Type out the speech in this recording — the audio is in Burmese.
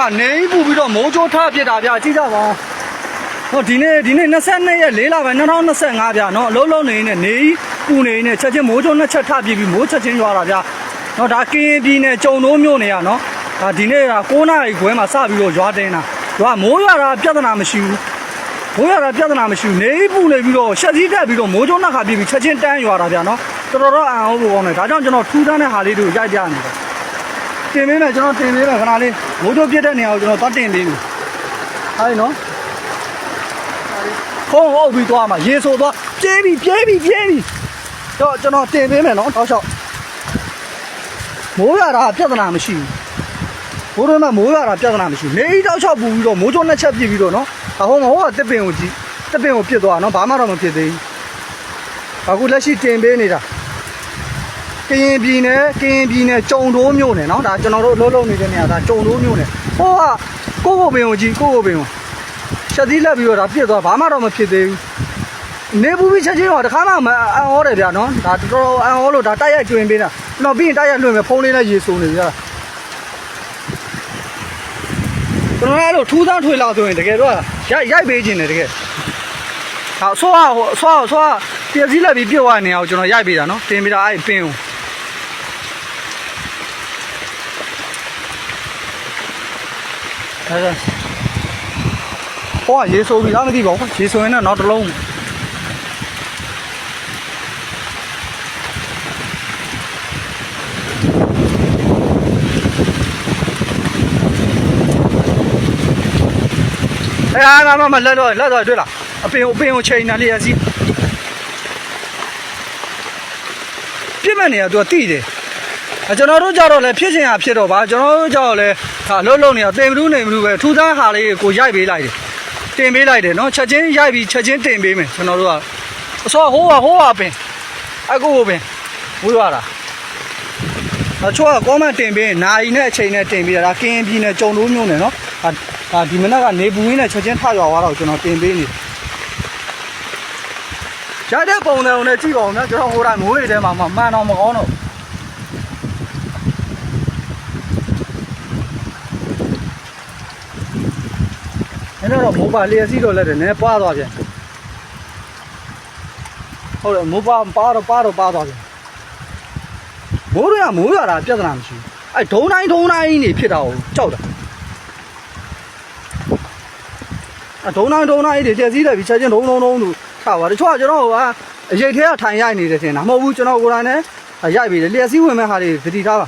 ဟာနေပူပြီးတော့မိုးကြိုးထားပြစ်တာဗျကြည့်ကြပါဦးဟောဒီနေ့ဒီနေ့22ရက်4လပိုင်း2025ဗျနော်အလုံးလုံးနေနေနေပူနေနေချက်ချင်းမိုးကြိုးနှစ်ချက်ထပြစ်ပြီးမိုးချက်ချင်းရွာတာဗျနော်ဒါကင်းပြည်နယ်ကြုံတို့မြို့နေရနော်ဒါဒီနေ့က9နာရီခွဲမှာစပြီးတော့ရွာတင်းတာရွာမိုးရွာတာပြဿနာမရှိဘူးမိုးရွာတာပြဿနာမရှိဘူးနေပူနေပြီးတော့ရှက်စည်းတက်ပြီးတော့မိုးကြိုးနှစ်ခါပြစ်ပြီးချက်ချင်းတန်းရွာတာဗျနော်တော်တော်တော့အံ့ဩဖို့ကောင်းတယ်ဒါကြောင့်ကျွန်တော်ထူးထမ်းတဲ့ဟာလေးတွေကိုရိုက်ပြနေတယ် တင်ပေးမယ်ကျွန်တော်တင်ပေးမယ်ခဏလေးမိုးတို့ပြစ်တဲ့နေရာကိုကျွန်တော်သွားတင်ပေးမယ်ဟာလေနော်ခုံးဟုတ်ပြီးသွားမှာရေဆိုသွားပြေးပြီပြေးပြီပြေးပြီတော့ကျွန်တော်တင်ပေးမယ်နော်တောက်လျှောက်မိုးရတာပြဿနာမရှိဘူးဘိုးတို့ကမိုးရတာပြဿနာမရှိဘူးနေတောက်လျှောက်ပူပြီးတော့မိုးချိုးနှစ်ချက်ပြစ်ပြီးတော့နော်အဟောမဟောကတစ်ပင်ကိုကြည့်တစ်ပင်ကိုပြစ်သွားနော်ဘာမှတော့မဖြစ်သေးဘူးအခုလက်ရှိတင်ပေးနေတာ ကရင်ပြည်နယ်ကရင်ပြည်နယ်ကြုံတိုးမြို့နယ်နော်ဒါကျွန်တော်တို့အလုပ်လုပ်နေတဲ့နေရာဒါကြုံတိုးမြို့နယ်ဟိုကကိုကိုပင်ကိုကြီးကိုကိုပင်ကိုချက်သီးလက်ပြီးတော့ဒါပြစ်သွားဘာမှတော့မဖြစ်သေးဘူးနေဘူးပြီးချက်ချင်းတော့တခါမှမအံ့ဩတယ်ဗျာနော်ဒါတော်တော်အံ့ဩလို့ဒါတိုက်ရိုက်ကျွင်ပေးတာကျွန်တော်ပြီးရင်တိုက်ရိုက်လွှင့်မယ်ဖုန်းလေးနဲ့ရေစုံနေကြတာကျွန်တော်ကလို့ထူးဆန်းထွေလာဆိုရင်တကယ်တော့ရိုက်ရိုက်ပေးခြင်းတယ်တကယ်ဟောဆွားဆွားဆွားပြည့်စည်လက်ပြီးပြည့်သွားနေအောင်ကျွန်တော်ရိုက်ပေးတာနော်တင်ပေးတာအဲ့ပင်ကို အဲဒါဟောရေဆိုပြီလားမသိပါဘူးရေဆိုရင်တော့နောက်တစ်လုံးအဲအားငါမမလက်တော့လက်တော့တွေ့လားအပင်အပင်ကိုချိန်နေလေအစီပြစ်မဲ့နေရသူ ကတိတယ်အကျွန်တော်တို့ကြတော့လေဖြစ်ချင်ရဖြစ်တော့ပါကျွန်တော်တို့ကြတော့လေဟာလှုပ်လှုပ်နေတော့တင်မလို့နေမလို့ပဲထူးသားဟာလေးကိုရိုက်ပေးလိုက်တယ်တင်ပေးလိုက်တယ်နော်ချက်ချင်းရိုက်ပြီးချက်ချင်းတင်ပေးမယ်ကျွန်တော်တို့ကအစောဟိုးဟာဟိုးဟာပင်အကူကိုပင်ဝေးသွားတာအချို့ကကောမန့်တင်ပေးရင်နာယီနဲ့အချိန်နဲ့တင်ပေးတာဒါကင်းပြည်နယ်ကြုံလို့မျိုးနဲ့နော်ဟာဒါဒီမနက်ကနေပူရင်းနဲ့ချက်ချင်းထရွာသွားတော့ကျွန်တော်တင်ပေးနေတယ်ရတဲ့ပုံစံကိုလည်းကြည့်ပါဦးနော်ကျွန်တော်ဟိုတိုင်းမိုးတွေထဲမှာမှမှန်တော့မကောင်းတော့ ဘူးနည်းတော့မိုးပါလျက်စီးတော့လက်တယ်နည်းပွားသွားပြန်ဟုတ်တယ်မိုးပါပါတော့ပါတော့ပါသွားပြန်မိုးတွေကမိုးရတာပြဿနာမရှိဘူးအဲဒုံတိုင်းဒုံတိုင်းနေဖြစ်တာကိုကြောက်တာအဲဒုံတိုင်းဒုံတိုင်းတွေချက်စည်းတယ်ပြီးချက်ချင်းဒုံဒုံဒုံလို့ထားပါတချို့ကကျွန်တော်ကအရိတ်ထဲကထိုင်ရိုက်နေတယ်ထင်တာမဟုတ်ဘူးကျွန်တော်ကိုယ်တိုင်နဲ့ရိုက်ပြီးတယ်လျက်စီးဝင်မဲ့ဟာတွေသတိထားပါ